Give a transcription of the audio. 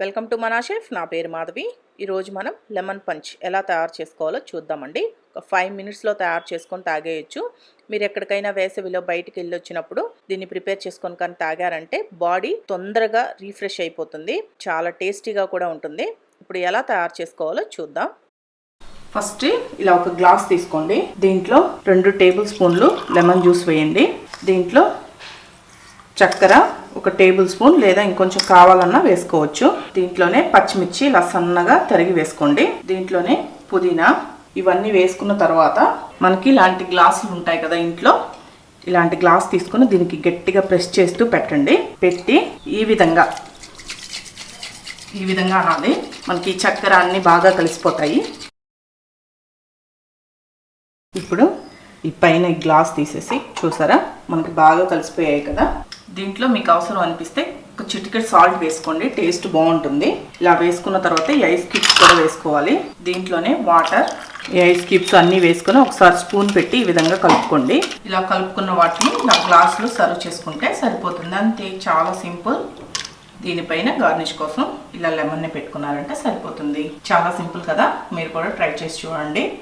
Welcome to మనా chef నా పేరు మాధవి. ఈరోజు మనం లెమన్ పంచ్ ఎలా తయారు చేసుకోవాలో చూద్దామండి. ఒక ఫైవ్ మినిట్స్లో తయారు చేసుకొని తాగేయచ్చు. మీరు ఎక్కడికైనా వేసవిలో బయటికి వెళ్ళి వచ్చినప్పుడు దీన్ని ప్రిపేర్ చేసుకొని కానీ తాగారంటే బాడీ తొందరగా రీఫ్రెష్ అయిపోతుంది. చాలా టేస్టీగా కూడా ఉంటుంది. ఇప్పుడు ఎలా తయారు చేసుకోవాలో చూద్దాం. ఫస్ట్ ఇలా ఒక గ్లాస్ తీసుకోండి. దీంట్లో రెండు టేబుల్ స్పూన్లు లెమన్ జ్యూస్ వేయండి. దీంట్లో చక్కెర ఒక టేబుల్ స్పూన్ లేదా ఇంకొంచెం కావాలన్నా వేసుకోవచ్చు. దీంట్లోనే పచ్చిమిర్చి ఇలా సన్నగా తరిగి వేసుకోండి. దీంట్లోనే పుదీనా ఇవన్నీ వేసుకున్న తర్వాత మనకి ఇలాంటి గ్లాసులు ఉంటాయి కదా ఇంట్లో ఇలాంటి గ్లాస్ తీసుకుని దీనికి గట్టిగా ప్రెస్ చేస్తూ పెట్టండి. పెట్టి ఈ విధంగా ఈ విధంగా అనాలి. మనకి చక్కెర అన్నీ బాగా కలిసిపోతాయి. ఇప్పుడు ఈ పైన గ్లాస్ తీసేసి చూసారా? మనకి బాగా కలిసిపోయాయి కదా? దీంట్లో మీకు అవసరం అనిపిస్తే ఒక చిటికెట్ సాల్ట్ వేసుకోండి టేస్ట్ బాగుంటుంది. ఇలా వేసుకున్న తర్వాత ఈ ఐస్ క్యూబ్స్ కూడా వేసుకోవాలి. దీంట్లోనే వాటర్ ఈ ఐస్ క్యూబ్స్ అన్నీ వేసుకొని ఒకసారి స్పూన్ పెట్టి ఈ విధంగా కలుపుకోండి. ఇలా కలుపుకున్న వాటిని ఇలా గ్లాసులో సర్వ్ చేసుకుంటే సరిపోతుంది. అంతే చాలా సింపుల్. దీనిపైన గార్నిష్ కోసం ఇలా లెమన్ని పెట్టుకున్నారంటే సరిపోతుంది. చాలా సింపుల్ కదా? మీరు కూడా ట్రై చేసి చూడండి.